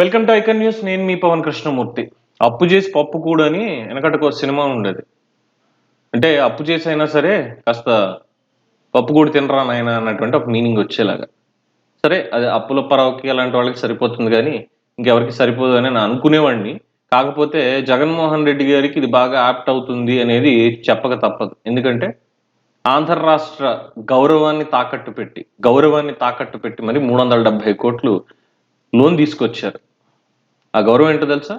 Welcome to icon news. నేను మీ పవన్ కృష్ణమూర్తి. అప్పు చేసి పప్పు కూడా అని వెనకటకు ఒక సినిమా ఉండేది. అంటే అప్పు చేసి అయినా సరే కాస్త పప్పు కూడా తినరా నాయన అన్నటువంటి ఒక మీనింగ్ వచ్చేలాగా. సరే అది అప్పుల పరవకి అలాంటి వాళ్ళకి సరిపోతుంది కానీ ఇంకెవరికి సరిపోదు అని నేను అనుకునేవాడిని. కాకపోతే జగన్మోహన్ రెడ్డి గారికి ఇది బాగా యాప్ట్ అవుతుంది అనేది చెప్పక తప్పదు. ఎందుకంటే ఆంధ్ర రాష్ట్ర గౌరవాన్ని తాకట్టు పెట్టి గౌరవాన్ని తాకట్టు పెట్టి మరి మూడు వందల డెబ్బై కోట్లు లోన్ తీసుకొచ్చారు. ఆ గౌరవం ఏంటో తెలుసా?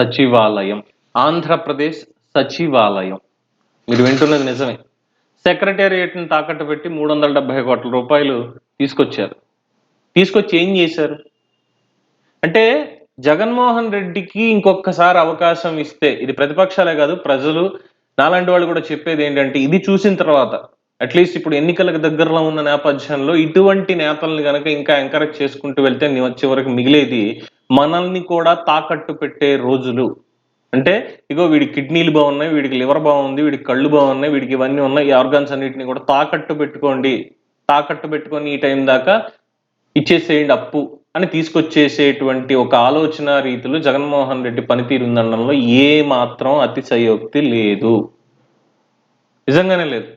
సచివాలయం. ఆంధ్రప్రదేశ్ సచివాలయం. మీరు వింటున్నది నిజమే. సెక్రటేరియట్ని తాకట్టు పెట్టి మూడు వందల డెబ్బై కోట్ల రూపాయలు తీసుకొచ్చారు. తీసుకొచ్చి ఏం చేశారు? అంటే జగన్మోహన్ రెడ్డికి ఇంకొకసారి అవకాశం ఇస్తే ఇది ప్రతిపక్షాలే కాదు ప్రజలు నాలాంటి వాళ్ళు కూడా చెప్పేది ఏంటంటే ఇది చూసిన తర్వాత అట్లీస్ట్ ఇప్పుడు ఎన్నికలకు దగ్గరలో ఉన్న నేపథ్యంలో ఇటువంటి నేతల్ని కనుక ఇంకా ఎంకరేజ్ చేసుకుంటూ వెళ్తే ని- చివరికి మిగిలేది మనల్ని కూడా తాకట్టు పెట్టే రోజులు. అంటే ఇగో వీడి కిడ్నీలు బాగున్నాయి వీడికి లివర్ బాగుంది వీడికి కళ్ళు బాగున్నాయి వీడికి ఇవన్నీ ఉన్నాయి ఈ ఆర్గాన్స్ అన్నిటిని కూడా తాకట్టు పెట్టుకోండి. తాకట్టు పెట్టుకొని ఈ టైం దాకా ఇచ్చేసేయండి అప్పు అని తీసుకొచ్చేసేటువంటి ఒక ఆలోచన రీతిలో జగన్మోహన్ రెడ్డి పనితీరు ఉందనడంలో ఏ మాత్రం అతిశయోక్తి లేదు. నిజంగానే లేదు.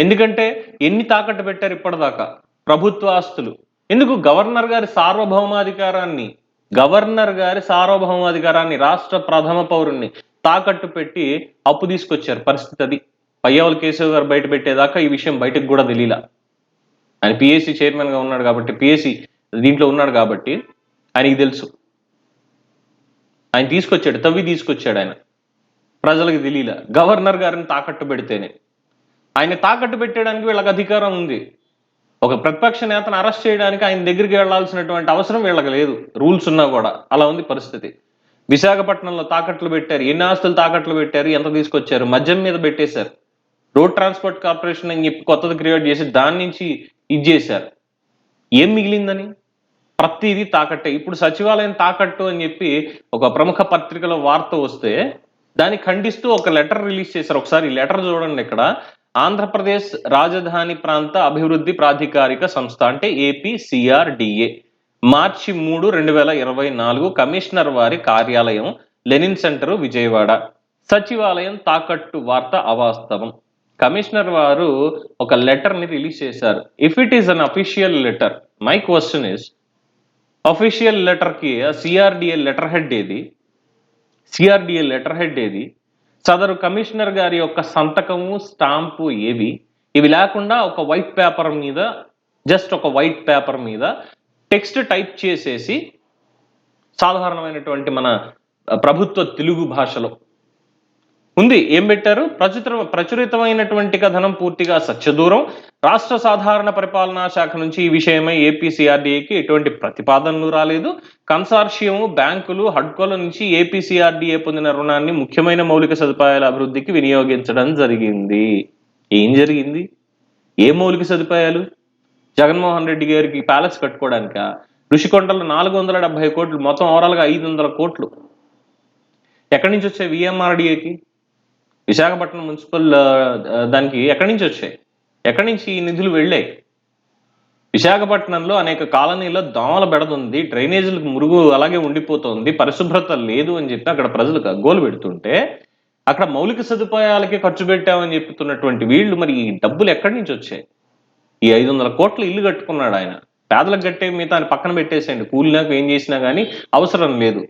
ఎందుకంటే ఎన్ని తాకట్టు పెట్టారు ఇప్పటిదాకా? ప్రభుత్వ ఆస్తులు. ఎందుకు గవర్నర్ గారి సార్వభౌమాధికారాన్ని గవర్నర్ గారి సార్వభౌమాధికారాన్ని రాష్ట్ర ప్రథమ పౌరుణ్ణి తాకట్టు పెట్టి అప్పు తీసుకొచ్చారు పరిస్థితి అది. పయ్యవల కేశవ్ గారు బయట పెట్టేదాకా ఈ విషయం బయటకు కూడా తెలియలా. ఆయన పిఎస్సి చైర్మన్గా ఉన్నాడు కాబట్టి పిఎస్సి దీంట్లో ఉన్నాడు కాబట్టి ఆయనకి తెలుసు. ఆయన తీసుకొచ్చాడు తవ్వి తీసుకొచ్చాడు ఆయన. ప్రజలకు తెలియలా. గవర్నర్ గారిని తాకట్టు పెడితేనే. ఆయన తాకట్టు పెట్టడానికి వీళ్ళకి అధికారం ఉంది. ఒక ప్రతిపక్ష నేతను అరెస్ట్ చేయడానికి ఆయన దగ్గరికి వెళ్ళాల్సినటువంటి అవసరం వీళ్ళకి లేదు. రూల్స్ ఉన్నా కూడా. అలా ఉంది పరిస్థితి. విశాఖపట్నంలో తాకట్లు పెట్టారు. ఎన్ని ఆస్తులు తాకట్లు పెట్టారు? ఎంత తీసుకొచ్చారు? మద్యం మీద పెట్టేశారు. రోడ్ ట్రాన్స్పోర్ట్ కార్పొరేషన్ అని చెప్పి కొత్తది క్రియేట్ చేసి దాని నుంచి ఇది చేశారు. ఏం మిగిలిందని? ప్రతిదీ తాకట్టే. ఇప్పుడు సచివాలయం తాకట్టు అని చెప్పి ఒక ప్రముఖ పత్రికలో వార్త వస్తే దాన్ని ఖండిస్తూ ఒక లెటర్ రిలీజ్ చేశారు. ఒకసారి ఈ లెటర్ చూడండి ఇక్కడ. ఆంధ్రప్రదేశ్ రాజధాని ప్రాంత అభివృద్ధి ప్రాధికారిక సంస్థ అంటే ఏపీసీఆర్డిఏ. మార్చి మూడు రెండు వేల ఇరవై నాలుగు కమిషనర్ వారి కార్యాలయం లెనిన్ సెంటర్ విజయవాడ. సచివాలయం తాకట్టు వార్త అవాస్తవం. కమిషనర్ వారు ఒక లెటర్ని రిలీజ్ చేశారు. If it is unofficial letter my question is official లెటర్కి CRDA letter head ఏది? సిఆర్డిఏ లెటర్ హెడ్ ఏది? సదరు కమిషనర్ గారి యొక్క సంతకము స్టాంపు ఏవి? ఇవి లేకుండా ఒక వైట్ పేపర్ మీద జస్ట్ ఒక వైట్ పేపర్ మీద టెక్స్ట్ టైప్ చేసేసి సాధారణమైనటువంటి మన ప్రభుత్వ తెలుగు భాషలో. ఉంది. ఏం పెట్టారు? ప్రచుర ప్రచురితమైనటువంటి కథనం పూర్తిగా సత్యదూరం. రాష్ట్ర సాధారణ పరిపాలనా శాఖ నుంచి ఈ విషయమై ఏపీసీఆర్డీఏకి ఎటువంటి ప్రతిపాదనలు రాలేదు. కన్సార్షియం బ్యాంకులు హడ్కోల నుంచి ఏపీసీఆర్డీఏ పొందిన రుణాన్ని ముఖ్యమైన మౌలిక సదుపాయాల అభివృద్ధికి వినియోగించడం జరిగింది. ఏం జరిగింది? ఏ మౌలిక సదుపాయాలు? జగన్మోహన్ రెడ్డి గారికి ప్యాలెస్ కట్టుకోవడానిక? ఋషికొండలో నాలుగు వందల డెబ్బై కోట్లు మొత్తం ఓవరాల్గా ఐదు వందల కోట్లు. ఎక్కడి నుంచి వచ్చాయి? విఎంఆర్డీఏకి? విశాఖపట్నం మున్సిపల్ దానికి ఎక్కడి నుంచి వచ్చాయి? ఎక్కడి నుంచి ఈ నిధులు వెళ్ళాయి? విశాఖపట్నంలో అనేక కాలనీలో దోమల బెడదుంది డ్రైనేజీలకు మురుగు అలాగే ఉండిపోతుంది పరిశుభ్రత లేదు అని చెప్పి అక్కడ ప్రజలు గోలు పెడుతుంటే అక్కడ మౌలిక సదుపాయాలకే ఖర్చు పెట్టామని చెప్తున్నటువంటి వీళ్ళు మరి ఈ డబ్బులు ఎక్కడి నుంచి వచ్చాయి? ఈ ఐదు వందల కోట్ల ఇల్లు కట్టుకున్నాడు ఆయన. పేదలకు కట్టే మిగతా ఆయన పక్కన పెట్టేసేయండి. కూలినాక ఏం చేసినా కానీ అవసరం లేదు.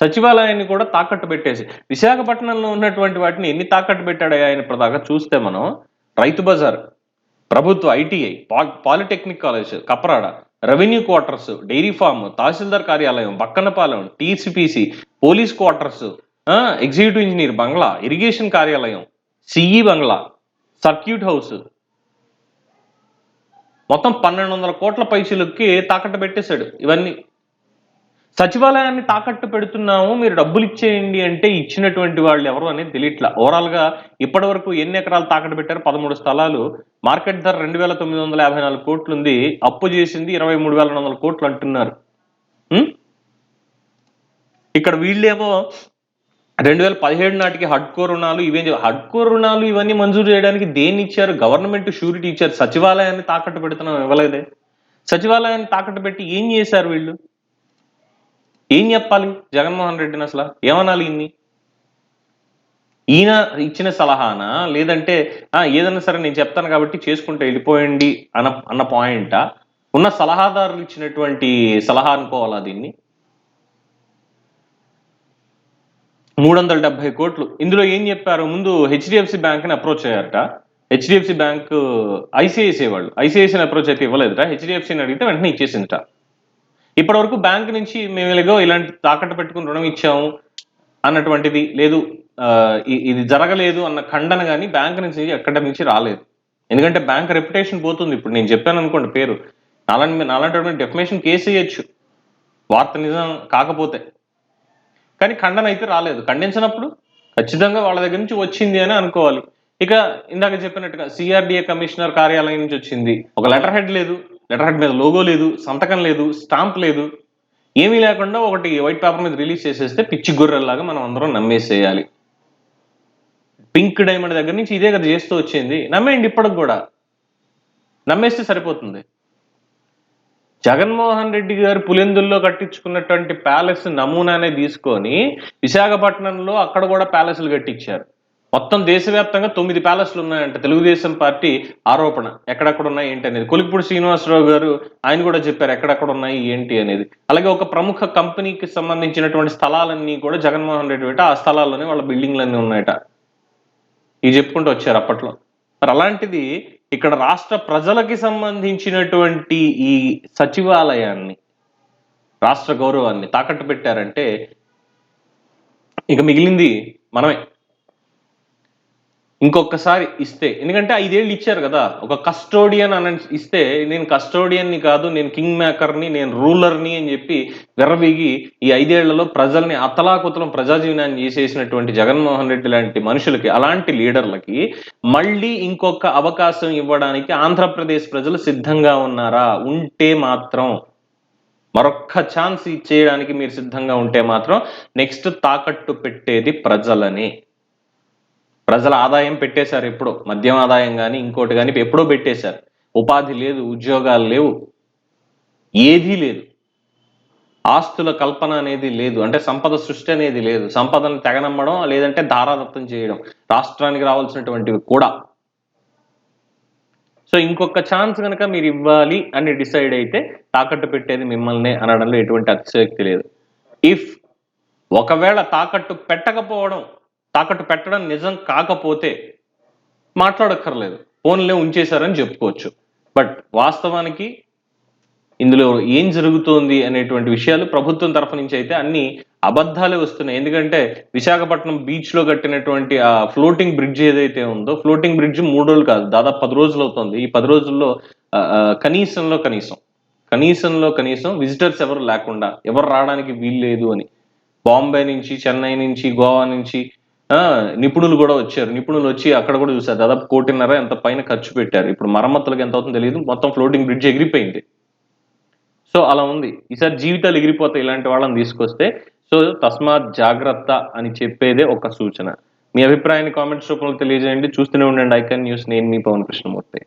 సచివాలయాన్ని కూడా తాకట్టు పెట్టేసి విశాఖపట్నంలో ఉన్నటువంటి వాటిని ఎన్ని తాకట్టు పెట్టాడు ఆయన దాకా చూస్తే మనం రైతు బజార్ ప్రభుత్వ ITI polytechnic college Kaprada revenue quarters dairy farm తహసీల్దార్ కార్యాలయం Bakkanapalem TCPC police quarters executive engineer bungalow irrigation కార్యాలయం సిఈ బంగ్లా సర్క్యూట్ హౌస్. మొత్తం పన్నెండు వందల కోట్ల పైసలకి తాకట్టు పెట్టేశాడు. ఇవన్నీ సచివాలయాన్ని తాకట్టు పెడుతున్నాము మీరు డబ్బులు ఇచ్చేయండి అంటే ఇచ్చినటువంటి వాళ్ళు ఎవరు అనేది తెలియట్లా. ఓవరాల్గా ఇప్పటి వరకు ఎన్ని ఎకరాలు తాకట్టు పెట్టారు? పదమూడు స్థలాలు. మార్కెట్ ధర రెండు వేల తొమ్మిది వందల యాభై నాలుగు కోట్లు ఉంది అప్పు చేసింది ఇరవై మూడు వేల రెండు వందల కోట్లు అంటున్నారు. ఇక్కడ వీళ్ళేమో రెండు వేల పదిహేడు నాటికి హడ్కో రుణాలు ఇవేం హడ్కో రుణాలు ఇవన్నీ మంజూరు చేయడానికి దేన్ని ఇచ్చారు? గవర్నమెంట్ షూరిటీ ఇచ్చారు. సచివాలయాన్ని తాకట్టు పెడుతున్నాం ఇవ్వలేదే. సచివాలయాన్ని తాకట్టు పెట్టి ఏం చేశారు వీళ్ళు? ఏం చెప్పాలి? జగన్మోహన్ రెడ్డిని అసలు ఏమనాలి ఇన్ని? ఈయన ఇచ్చిన సలహానా? లేదంటే ఏదైనా సరే నేను చెప్తాను కాబట్టి చేసుకుంటే వెళ్ళిపోయండి అన్న అన్న పాయింటా? ఉన్న సలహాదారులు ఇచ్చినటువంటి సలహా అనుకోవాలా దీన్ని? మూడు వందల డెబ్బై కోట్లు. ఇందులో ఏం చెప్పారు? ముందు హెచ్డిఎఫ్సి బ్యాంక్ని అప్రోచ్ అయ్యారట. హెచ్డిఎఫ్సి బ్యాంక్ ఐసిఐసిఐ వాళ్ళు. ఐసిఐసిని అప్రోచ్ అయితే ఇవ్వలేదుట హెచ్డిఎఫ్సిని అడిగితే వెంటనే ఇచ్చేసిందిట. ఇప్పటి వరకు బ్యాంక్ నుంచి మేము ఎలాగో ఇలాంటి తాకట్టు పెట్టుకుని రుణం ఇచ్చాము అన్నటువంటిది లేదు. ఇది జరగలేదు అన్న ఖండన కానీ బ్యాంక్ నుంచి ఎక్కడి నుంచి రాలేదు. ఎందుకంటే బ్యాంక్ రెప్యుటేషన్ పోతుంది. ఇప్పుడు నేను చెప్పాను అనుకోండి పేరు. నాలాంటి నాలాంటి డెఫినేషన్ కేసు వేయచ్చు వార్త నిజం కాకపోతే. కానీ ఖండన అయితే రాలేదు. ఖండించినప్పుడు ఖచ్చితంగా వాళ్ళ దగ్గర నుంచి వచ్చింది అని అనుకోవాలి. ఇక ఇందాక చెప్పినట్టుగా సిఆర్డిఏ కమిషనర్ కార్యాలయం నుంచి వచ్చింది. ఒక లెటర్ హెడ్ లేదు. లెటర్ హెడ్ మీద లోగో లేదు సంతకం లేదు స్టాంప్ లేదు. ఏమీ లేకుండా ఒకటి వైట్ పేపర్ మీద రిలీజ్ చేసేస్తే పిచ్చి గొర్రెల్లాగా మనం అందరం నమ్మేసేయాలి. పింక్ డైమండ్ దగ్గర నుంచి ఇదే కదా చేస్తూ వచ్చింది. నమ్మేయండి ఇప్పటికి కూడా. నమ్మేస్తే సరిపోతుంది. జగన్మోహన్ రెడ్డి గారు పులిందుల్లో కట్టించుకున్నటువంటి ప్యాలెస్ నమూనానే తీసుకొని విశాఖపట్నంలో అక్కడ కూడా ప్యాలెస్లు కట్టించారు. మొత్తం దేశవ్యాప్తంగా తొమ్మిది ప్యాలెస్లు ఉన్నాయంట. తెలుగుదేశం పార్టీ ఆరోపణ. ఎక్కడెక్కడ ఉన్నాయి ఏంటి అనేది. కొలిక్పూడి శ్రీనివాసరావు గారు ఆయన కూడా చెప్పారు ఎక్కడెక్కడ ఉన్నాయి ఏంటి అనేది. అలాగే ఒక ప్రముఖ కంపెనీకి సంబంధించినటువంటి స్థలాలన్నీ కూడా జగన్మోహన్ రెడ్డి పెట్టి ఆ స్థలాల్లోనే వాళ్ళ బిల్డింగ్లన్నీ ఉన్నాయట. ఇవి చెప్పుకుంటూ వచ్చారు అప్పట్లో. మరి అలాంటిది ఇక్కడ రాష్ట్ర ప్రజలకి సంబంధించినటువంటి ఈ సచివాలయాన్ని రాష్ట్ర గౌరవాన్ని తాకట్టు పెట్టారంటే ఇక మిగిలింది మనమే. ఇంకొకసారి ఇస్తే. ఎందుకంటే ఐదేళ్ళు ఇచ్చారు కదా. ఒక కస్టోడియన్ అని ఇస్తే నేను కస్టోడియన్ని కాదు నేను కింగ్ మేకర్ని నేను రూలర్ని అని చెప్పి విర్రవీగి ఈ ఐదేళ్ళలో ప్రజల్ని అతలాకుతలం ప్రజాజీవనాన్ని చేసేసినటువంటి జగన్మోహన్ రెడ్డి లాంటి మనుషులకి అలాంటి లీడర్లకి మళ్ళీ ఇంకొక అవకాశం ఇవ్వడానికి ఆంధ్రప్రదేశ్ ప్రజలు సిద్ధంగా ఉన్నారా? ఉంటే మాత్రం. మరొక్క ఛాన్స్ ఇచ్చేయడానికి మీరు సిద్ధంగా ఉంటే మాత్రం నెక్స్ట్ తాకట్టు పెట్టేది ప్రజలని. ప్రజల ఆదాయం పెట్టేశారు ఎప్పుడో మద్యం ఆదాయం కానీ ఇంకోటి కానీ ఎప్పుడో పెట్టేశారు. ఉపాధి లేదు ఉద్యోగాలు లేవు ఏదీ లేదు. ఆస్తుల కల్పన అనేది లేదు అంటే సంపద సృష్టి అనేది లేదు. సంపదను తెగనమ్మడం లేదంటే ధారాదత్తం చేయడం రాష్ట్రానికి రావాల్సినటువంటివి కూడా. సో ఇంకొక ఛాన్స్ కనుక మీరు ఇవ్వాలి అని డిసైడ్ అయితే తాకట్టు పెట్టేది మిమ్మల్ని అనడంలో ఎటువంటి అతిశయోక్తి లేదు. ఇఫ్ ఒకవేళ తాకట్టు పెట్టకపోవడం తాకట్టు పెట్టడం నిజం కాకపోతే మాట్లాడక్కర్లేదు. ఫోన్లే ఉంచేశారని చెప్పుకోవచ్చు. బట్ వాస్తవానికి ఇందులో ఏం జరుగుతోంది అనేటువంటి విషయాలు ప్రభుత్వం తరఫు నుంచి అయితే అన్ని అబద్ధాలే వస్తున్నాయి. ఎందుకంటే విశాఖపట్నం బీచ్లో కట్టినటువంటి ఆ ఫ్లోటింగ్ బ్రిడ్జ్ ఏదైతే ఉందో ఫ్లోటింగ్ బ్రిడ్జ్ మూడు రోజులు కాదు దాదాపు పది రోజులు అవుతుంది. ఈ పది రోజుల్లో కనీసంలో కనీసం కనీసంలో కనీసం విజిటర్స్ ఎవరు లేకుండా ఎవరు రావడానికి వీలు లేదు అని. బాంబే నుంచి చెన్నై నుంచి గోవా నుంచి నిపుణులు కూడా వచ్చారు. నిపుణులు వచ్చి అక్కడ కూడా చూసారు దాదాపు కోటిన్నర ఎంత పైన ఖర్చు పెట్టారు. ఇప్పుడు మరమ్మతులకు ఎంత అవుతుందో తెలియదు. మొత్తం ఫ్లోటింగ్ బ్రిడ్జ్ ఎగిరిపోయింది. సో అలా ఉంది. ఈసారి జీవితాలు ఎగిరిపోతాయి ఇలాంటి వాళ్ళని తీసుకొస్తే. సో తస్మాత్ జాగ్రత్త అని చెప్పేదే ఒక సూచన. మీ అభిప్రాయాన్ని కామెంట్స్ రూపంలో తెలియజేయండి. చూస్తూనే ఉండండి ఐకన్ న్యూస్. నేను మీ పవన్ కృష్ణమూర్తి.